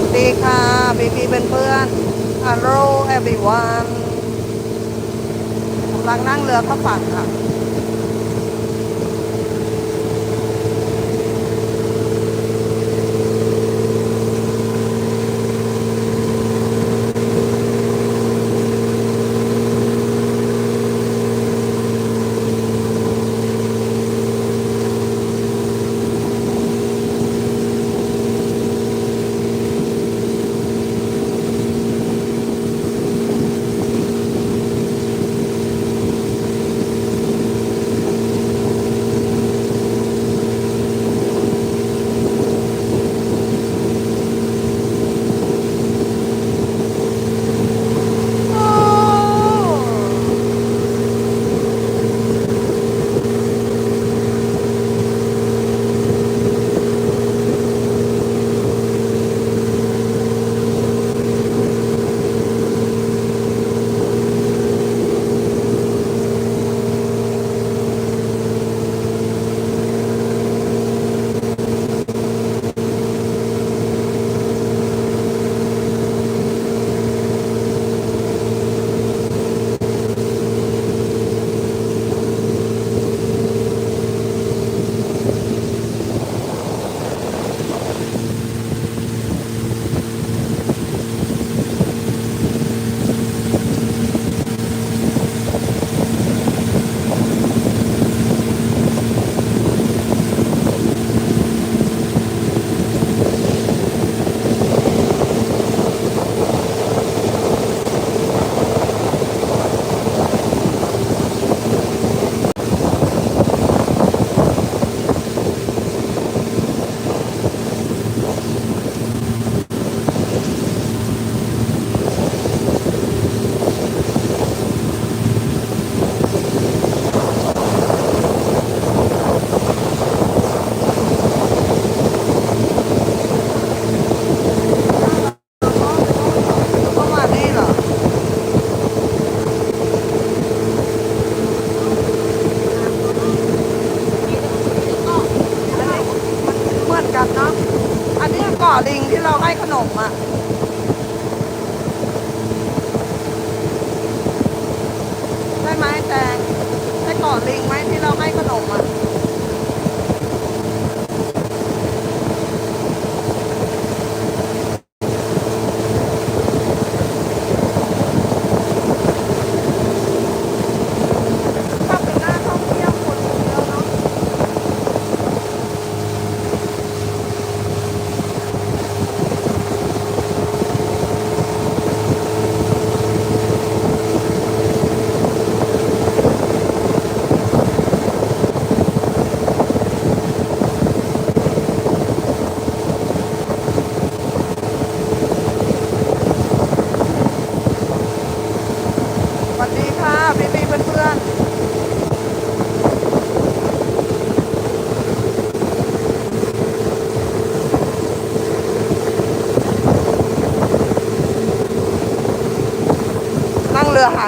วัสดีค่ะพี่พี่เป็นเพื่อนฮัลโหล everyone กำลังนั่งเรือข้าฝั่งค่ะ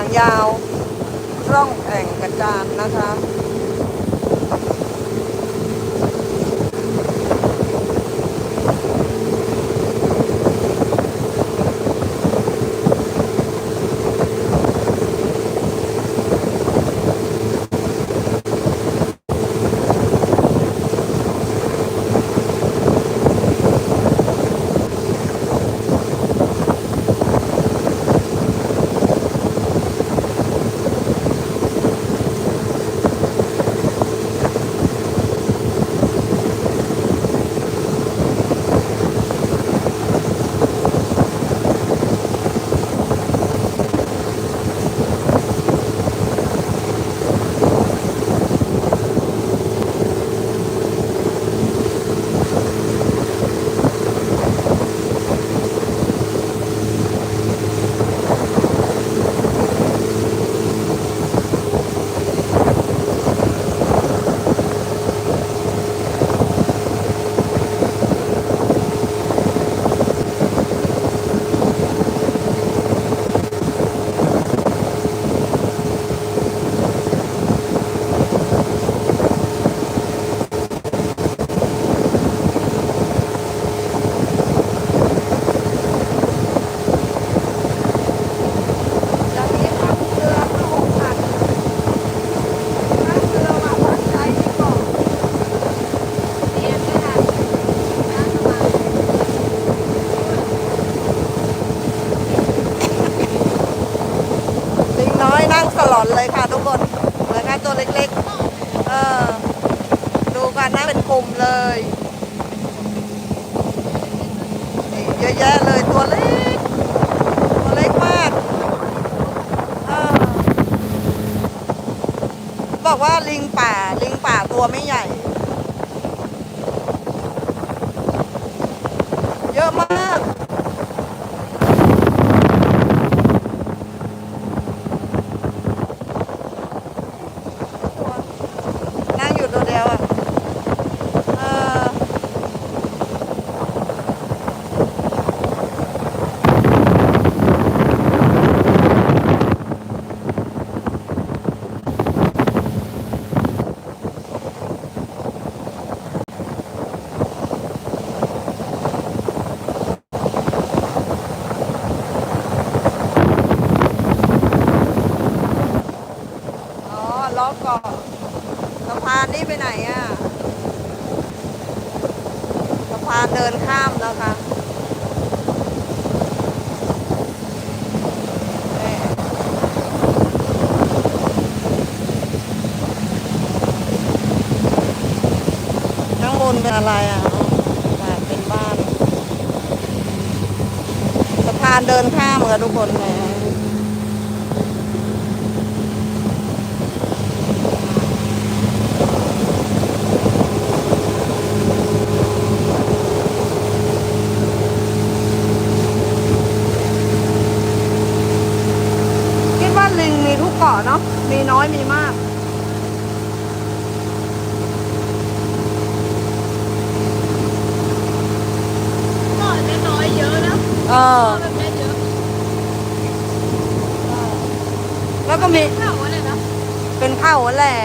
想要 ว่าลิงป่าลิงป่าตัวไม่ใหญ่ เยอะมาก นั่งอยู่ตัวเดียวอะ เออ อ๋อ ล้อเกาะสะพานนี่ไปไหนอะสะพานเดินข้ามนะคะนี่ข้างบนเป็นอะไรอะเป็นบ้าน สะพานเดินข้ามค่ะทุกคนแหม คิดว่าลิงมีทุกเกาะเนาะมีน้อยมีมากก่อนจะน้อยเยอะนะเออ แบบนี้เยอะแล้วก็มี เท่าอะไรนะ เป็นเผ่าแหละ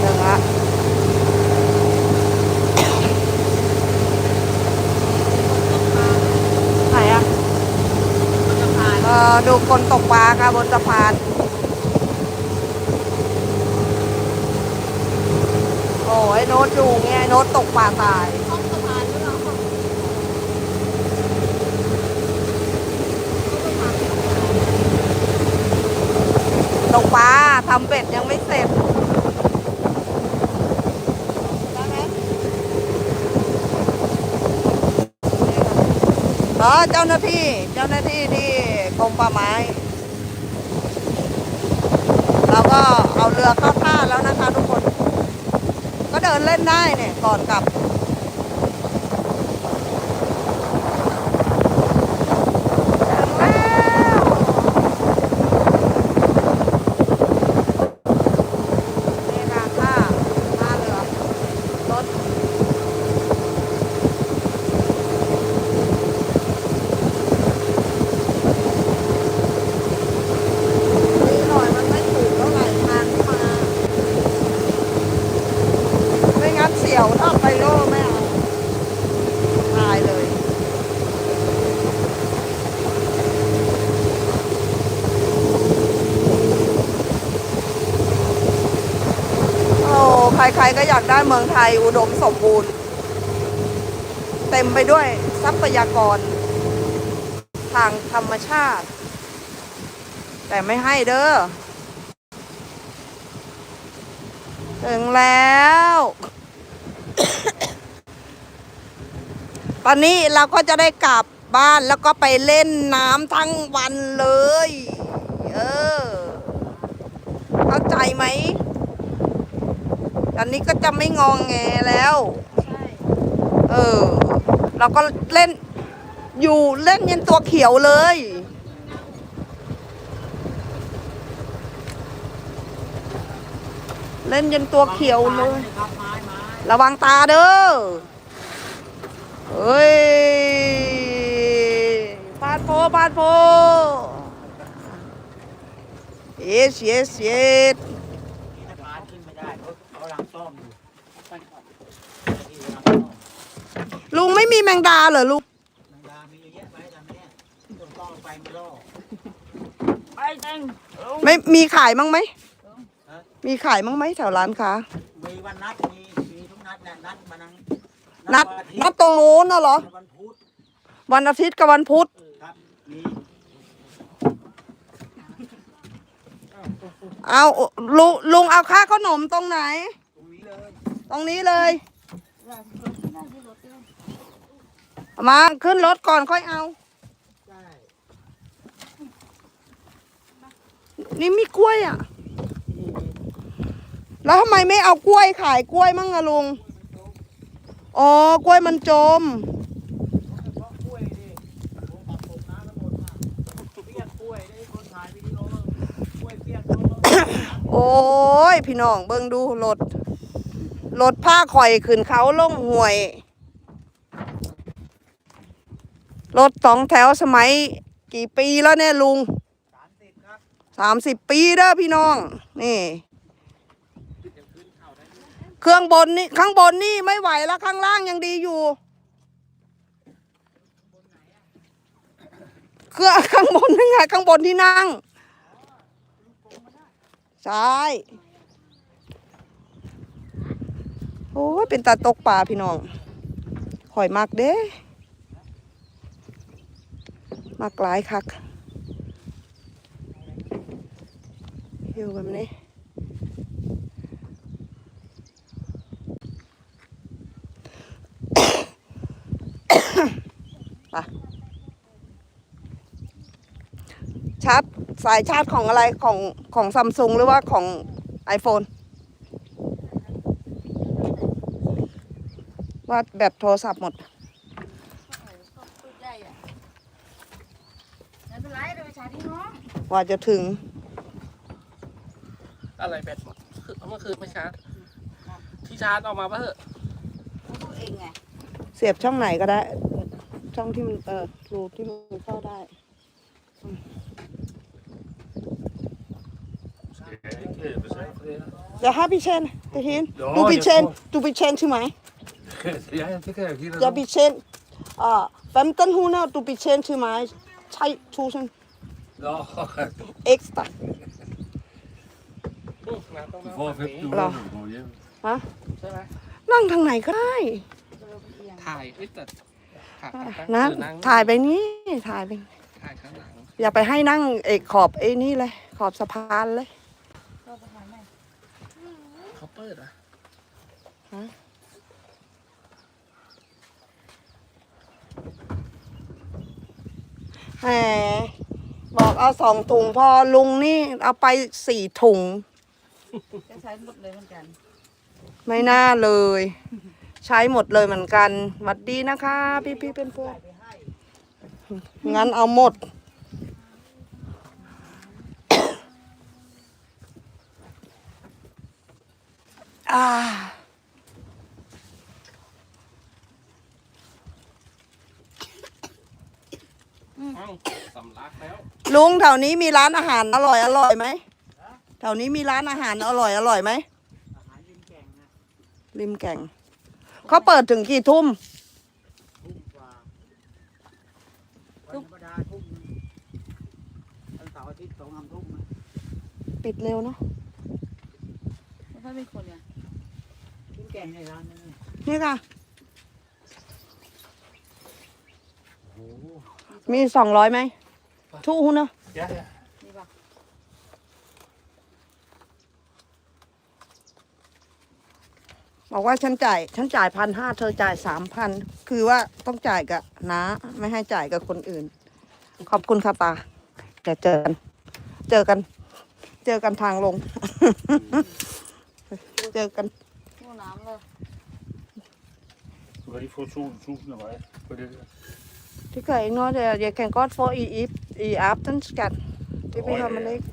หนึ่งละไหนอะ สะพาน เออ ดูคนตกปลาค่ะบนสะพานโอ้ยโน้ตอยู่ไงโน้ตตกปลาตายตกปลาทำเป็ดยังไม่เสร็จได้ไหมเออเจ้าหน้าที่ เจ้าหน้าที่ที่ กรมป่าไม้ เราก็เอาเรือเข้าท่าแล้วนะคะทุกคน ก็เดินเล่นได้เนี่ยก่อนกลับ ถึงแล้วนี่ค่ะท่าท่าเรือรถนี่หน่อยมันไม่ถูกเท่าไหร่ทางมา ไม่งั้นเสี่ยวถ้าไปโลไม่เอาตายเลย โอ้ใค รก็อยากได้เมืองไทยอุดมสมบูรณ์ เต็มไปด้วยทรัพยากร ทางธรรมชาติ แต่ไม่ให้เด้อถึงแล้ว ตอนนี้เราก็จะได้กลับบ้านแล้วก็ไปเล่นน้ำทั้งวันเลย เออ เข้าใจไหม อนนี้ก็จะไม่งองแงแล้วใช่เออ เราก็เล่นอยู่เล่นยันตัวเขียวเลย เล่นยันตัวเขียวเลย ระวังตาเด้อเฮ้ยพาดโพพาดโพเยสเยสเยส สะพานขึ้นไม่ได้เขาเขากำลังซ่อมอยู่ที่กำลังซ่อม ลุงไม่มีแมงดาเหรอลุงแมงดามีเยอะแยะไว้ตอนนี้ต้องต้องไปไม่รอดไปเต็งไม่มีขายมั้งไหมมีขายมั้งไหมแถวร้านค้าไม่มีวันนัดมีมีทุกนัดเนี่ยนัดมานั่งนัดวัอาทิตย์นัดตรงนู้นน่ะเหรอ วันพุธวันอาทิตย์กับวันพุธครับมีเอาลุงลุงเอาค่าขนมตรงไหน ตรงนี้เลย ตรงนี้เลยเอา มาขึ้นรถก่อนค่อยเอาใช่นี่มีกล้วยอะ แล้วทำไมไม่เอากล้วยขายกล้วยมั่งอะลุง อ๋อกล้วยมันจมเพราะกล้วยดิผมปักผมน้ำแล้วหมดอะเปียกกล้วยได้คนถ่ายวิดีโอกล้วยเปียกโดนโอ้ย พี่น้องเบิ่งดูรถรถผ้าข่อยขึ้นเขาลงห่วย รถสองแถวสมัยกี่ปีแล้วเนี่ยลุงสามสิบครับสามสิบปีเด้อพี่น้อง นี่ เครื่องบนนี่ข้างบนนี่ไม่ไหวแล้วข้างล่างยังดีอยู่ เครื่องข้างบนนั่ไงข้างบนที่นั่งใช่โอ้ยเป็นตาตกป่าพี่น้องข่อยมากเด้ มากหลายคักอยู่แบบนี้ไปชาร์จสายชาร์จของอะไรของของซัมซุงหรือว่าของ iPhone ว่าแบตโทรศัพท์หมด ตัวใหญ่อะไม่เป็นไรเดี๋ยวไปชาร์จที่น้อง กว่าจะถึง อะไรแบตหมดคือเอาเมื่อคืนไม่ชาร์จที่ชาร์จเออกมาปะเหอะตัวเองไงเสียบช่องไหนก็ได้ ช่องที่มันเออรูที่มันเข้าได้เดี๋ยวให้พี่เชนตะหินเดี๋ยวดูพี่เชนเดี๋ยวดูพี่เชนใช่ไหม Ja, det kan jeg give dig. เดี๋ยวพี่เชนอ่า1500 du betjent til mig 3000 Nå, ekstra น้ำต้อง Du นั่ง får แบบนี้500 Nå. når du går hjem. ฮะใช่ไหมนั่งทางไหนก็ได้ ถ่ายเอ้ยแต่ถ่ายนะคือนั่งถ่ายไปนี้ถ่ายไป ถ่ายข้างหลังอย่าไปให้นั่งเอกขอบไอ้นี่เลย ขอบสะพานเลย เขาเปิดอะแหม บอกเอาสองถุงพอลุงนี่เอาไปสี่ถุง จะใช้หมดเลยเหมือนกัน ไม่น่าเลย ใช้หมดเลยเหมือนกันหวัดดีนะคะ พี่พี่เป็นเพื่อนงั้นเอาหมด อ่า เอ้าสำลักแลุงแถวนี้มีร้านอาหารอร่อยอร่อยไหมแถวนี้มีร้านอาหารอร่อยอร่อยไหมอาหารริมแก่งนะริมแก่งเขาเปิดถึงกี่ทุ่มทุ่มกว่าวันธรรมดาทุ่มวันเสาร์อาทิตย์สองสามทุ่มนะปิดเร็วเนาะแล้วถ้าเป็นคนเนี่ยริมแก่งในร้านนึงนี่ค่ะ โอ้โหมีสองร้อยไหม ทุกหุ้นเนาะ Ja, ja. นี่ป่ะบอกว่าฉันจ่าย ฉันจ่ายพันห้าเธอจ่ายสามพัน คือว่าต้องจ่ายกับน้าไม่ให้จ่ายกับคนอื่น ขอบคุณค่ะตาเดี๋ยวเจอกัน เจอกัน เจอกันทางลง เจอกันห้องน้ำเลย Du kan ikke få 2.000 af mig på det der. Det gør ikke noget. Jeg jeg kan godt få i, i, i aften, skat. Det behøver man ikke.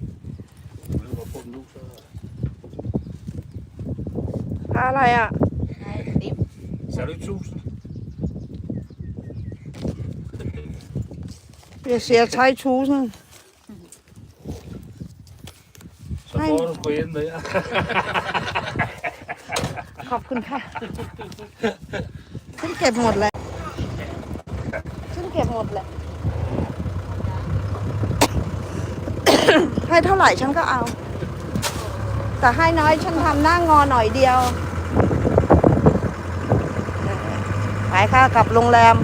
Du ved, hvorfor nu så... ค่าอะไรอะไอ้ติ๊บ Så er det ikke 1.000. Jeg siger 3000. Så Hej. får du sgu ind med jer. ขอบคุณค่ะฉันเ็บหมดและ ให้เท่าไหร่ฉันก็เอา แต่ให้น้อยฉันทำหน้างอหน่อยเดียว ไปค่ะกลับโรงแรม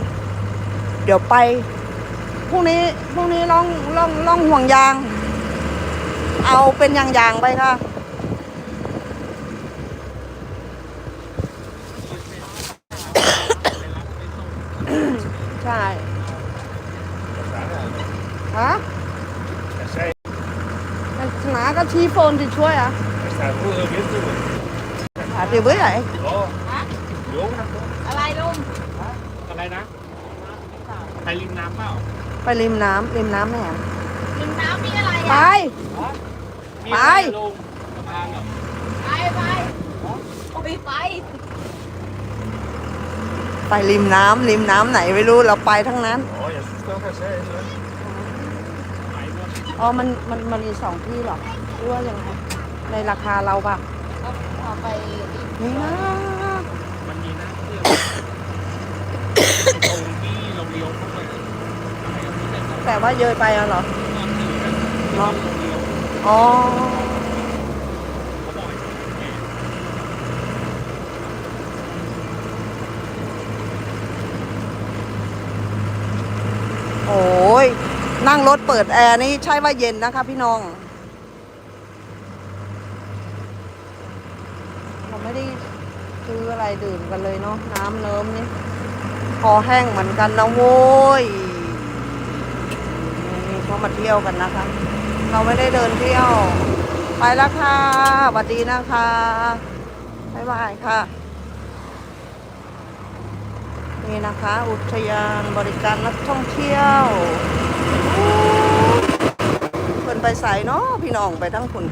เดี๋ยวไป พรุ่งนี้ พรุ่งนี้ล่องล่องล่องห่วงยาง เอาเป็นยางๆไปค่ะ นาก็ชี้โฟนที่ช่วยอะ er staat vroeger winter. อะเดี๋ยวเบื่อไหน Oh, jong. อะไรลุงอะไปริมน้ำเปล่า ไปริมน้ำริมน้ำแม่กินน้ำมีอะไรไป อะมีไปไรลงสะพานเหรอไปไปโอ้ยไปไปริมน้ำริมน้ำไหนไม่รู้เราไปทั้งนั้น Oh ja, zo snel gaat zij. hè. ไปด้วยอ๋อมันมันมันมีสองที่เหรอ หรือว่ายังไงในราคาเราปะเอาเอาไปนี่นะมันมีน้ำเที่ยวตรงที่เราเลี้ยวเข้าไปอะไรอย่างนี้เป็นแต่ว่าเยอะไปอะเหรอตอนที่เราเลี้ยวอ๋อเขาบอกให้แกโอ้ยนั่งรถเปิดแอร์นี่ใช่ว่าเย็นนะคะพี่น้อง เราไม่ได้ซื้ ออะไรดื่มกันเลยเนาะน้ำเนิ้มนี่คอแห้งเหมือนกันนะโว้ยนี่เขามาเที่ยวกันนะคะ เราไม่ได้เดินเที่ยว ไปแล้วค่ะสวัสดีนะคะบ๊ายบายค่ะ นี่นะคะ อุทยานบริการนักท่องเที่ยวอู้เพิ่นไปใส่เนาะพี่น้องไปทั้งคุณ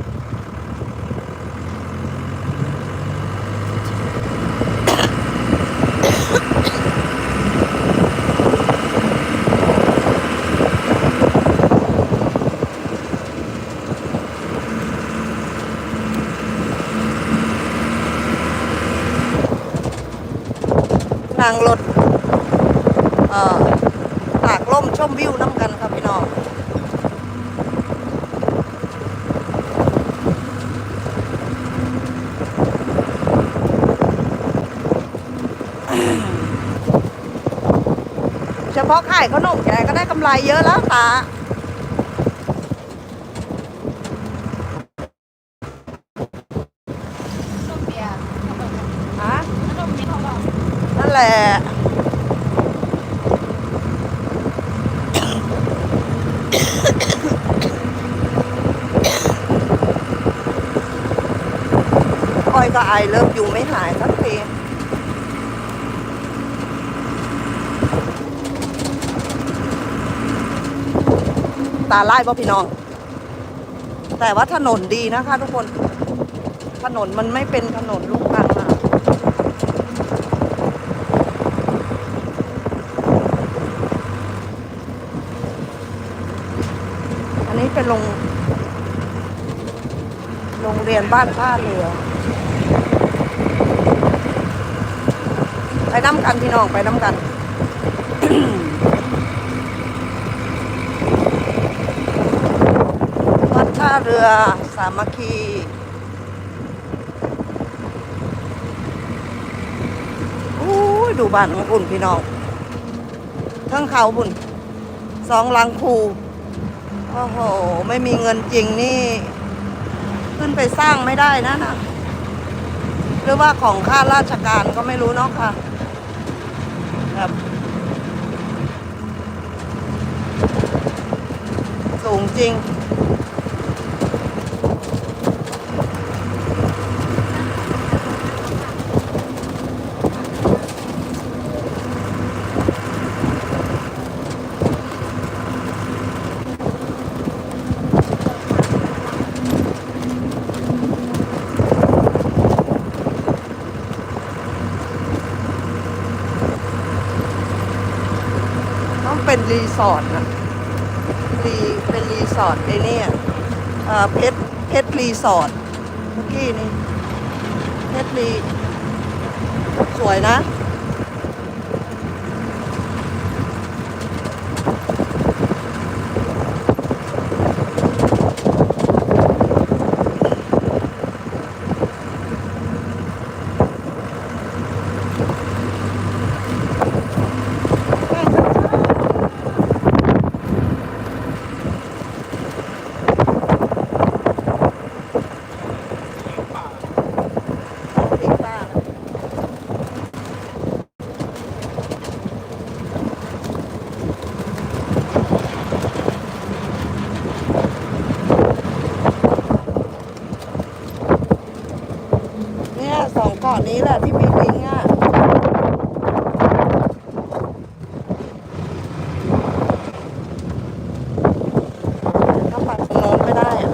นั่งรถเอ่อตากล่มชมวิวน้ำกันครับพี่น้องเฉพาะขายขนมแกก็ได้กำไรเยอะแล้วตา ต้มเบียร์ ฮะ ขนมนี้เขาบอก นั่นแหละ อ้อยก็ไอเริ่มอยู่ไม่หายสักทีตาไล่ป่ะพี่น้อง แต่ว่าถนนดีนะคะ ทุกคน ถนนมันไม่เป็นถนนลูกรังอะอันนี้เป็นโรง โรงเรียนบ้านท่าเรือ ไปน้ำกันพี่น้องไปน้ำกันวัดท่าเรือสามัคคีอู้ยดูบ้านของคุณพี่น้องทั้งเขาบุญสองหลังคูโอ้โห ไม่มีเงินจริงนี่ ขึ้นไปสร้างไม่ได้นะนะ หรือว่าของข้าราชการก็ไม่รู้เนาะค่ะแบบ สูงจริง ต้องเป็นรีสอร์ทนะ รีเป็นรีสอร์ทไอเนี่ยเพชรเพชรรีสอร์ทเมื่อกี้นี่เพชรรีสวยนะ เเกาะนี้แหละที่มีลิงอะถ้าปัดตรงโน้นไม่ได้อะ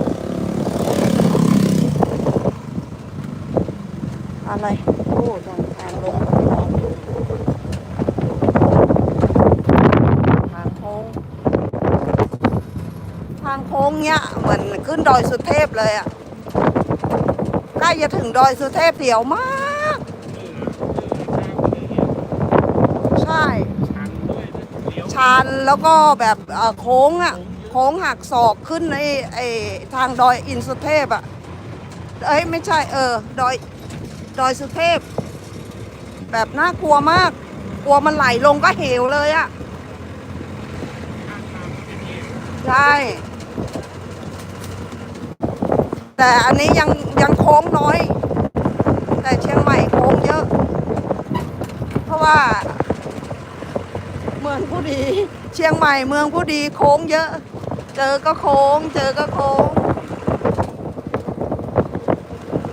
อะไรโอ้ทางทางลงทางโค้งทางโค้งเนี้ยเหมือนขึ้นดอยสุเทพเลยอะใกล้จะถึงดอยสุเทพเดียวมาก ใช่ ชันแล้วก็แบบโค้งอะโค้งหักศอกขึ้นในไอทางดอยอินสุเทพอะเอ้ยไม่ใช่เออดอยดอยสุเทพ แบบน่ากลัวมาก กลัวมันไหลลงก็เหวเลยอะใช่แต่อันนี้ยังยังโค้งน้อย แต่เชียงใหม่โค้งเยอะ เพราะว่า องผู้ดี เชียงใหม่เมืองผู้ดีโค้งเยอะ เจอก็โค้ง เจอก็โค้ง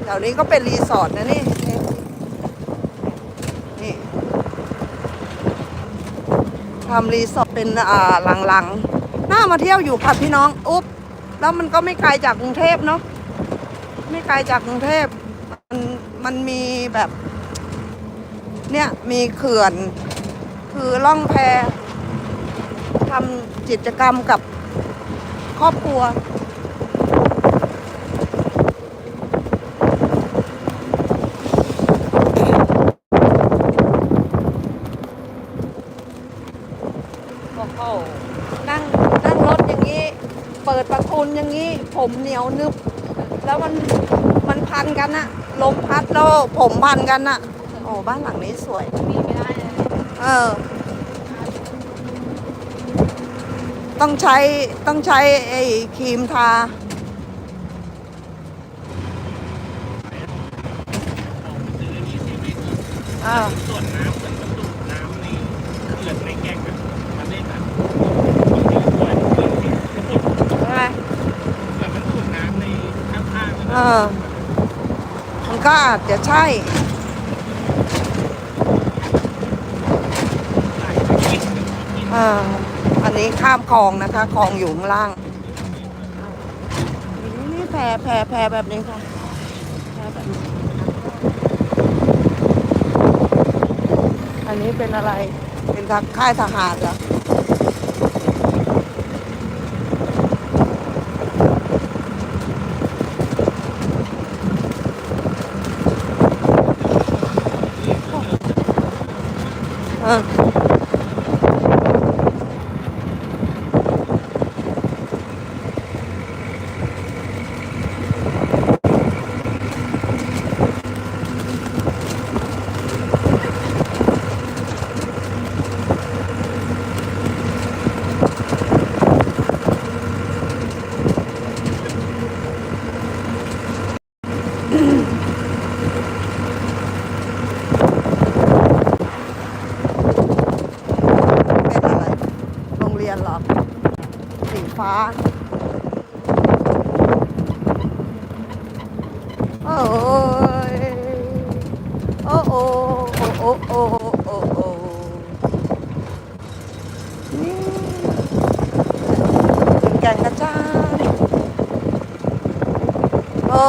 แถวนี้ก็เป็นรีสอร์ทนะนี่นี่ทำรีสอร์ทเป็นอ่าหลังๆน่ามาเที่ยวอยู่ค่ะพี่น้องอุ๊บแล้วมันก็ไม่ไกลจากกรุงเทพเนาะไม่ไกลจากกรุงเทพมันมันมีแบบ เนี่ยมีเขื่อน คือล่องแพทำกิจกรรมกับครอบครัว โอ้โหนั่งนั่งรถอย่างนี้ เปิดประทุนอย่างนี้ ผมเหนียวนึบ แล้วมันมันพันกันอะลมพัดแล้วผมพันกันอะโอ้บ้านหลังนี้สวย มีไม่ได้เลย เออ ต้องใช้ต้องใช้ไอ้ครีมทาอ่าส่วนน้ำมันก็ดูดน้ำในเขื่อนในแก่งอะมันได้แบบเหมือนเหมือนเหมือนใช่ไหมมันดูดน้ำในข้างๆเออ มันก็อาจจะใช่ อันนี้ข้ามคลองนะคะคลองอยู่ข้างล่าง นี่แพรแพรแพรแบบนี้ค่ะแพรแบบนี้อันนี้เป็นอะไร เป็นทางค่ายทหารเหรอเออ เป็นอะไร โรงเรียนเหรอ สีฟ้า โอ้ยโอ้โอ้โอ้โอ้โอ้โอ้โอ้นี่เป็นแกงกระจานโอ้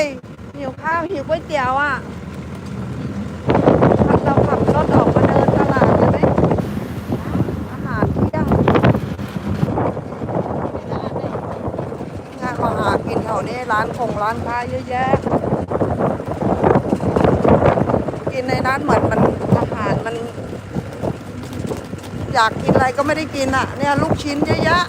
ยหิวข้าวหิวก๋วยเตี๋ยวอะเราขับรถออกมาเดินตลาดเลยไหมอาหารเที่ยงงานมาหากินแถวนี้ร้านคงร้านค้าเยอะแยะ นในนั้นเหมือนมันอาหารมัน อยากกินอะไรก็ไม่ได้กินอะ เนี่ยลูกชิ้นเยอะแยะ